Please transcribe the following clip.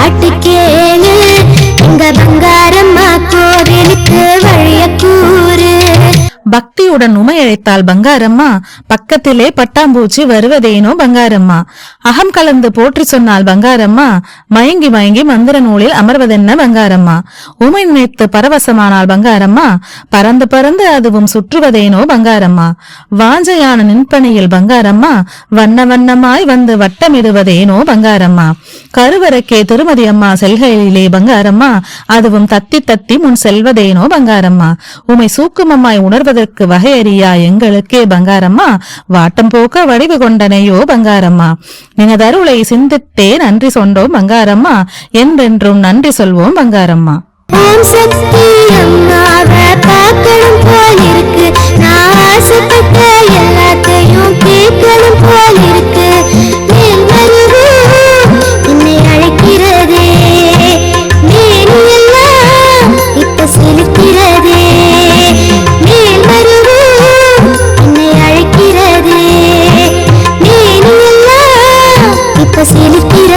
பாட்டு கேளு எங்க பங்காரம்மா கோவிலுக்கு பக்தியுடன் உமையழைத்தாள் பங்காரம்மா. பக்கத்திலே பட்டாம்பூச்சி வருவதேனோ பங்காரம்மா. அகம் கலந்து போற்றி சொன்னாள் பங்காரம்மா. மயங்கி மயங்கி மந்திர நூலில் அமர்வதென்ன பங்காரம்மா. உமை நினைத்து பரவசமானாள் பங்காரம்மா. பறந்து பறந்து அதுவும் சுற்றுவதேனோ பங்காரம்மா. வாஞ்சையான நின்பனையில் பங்காரம்மா. வண்ண வண்ணமாய் வந்து வட்டமிடுவதேனோ பங்காரம்மா. கருவறைக்கே திருமதி அம்மா செல்கையிலே பங்காரம்மா. அதுவும் தத்தி தத்தி முன் செல்வதேனோ பங்காரம்மா. உமை சூக்குமம்மாய் வகை வகையறியா எங்களுக்கே பங்காரம்மா? வாட்டம் போக்க வடிவு கொண்டனையோ பங்காரம்மா? நினதருளை சிந்தித்தே நன்றி சொன்னோம் பங்காரம்மா. என்றென்றும் நன்றி சொல்வோம் பங்காரம்மா. அரசியலிருக்கிற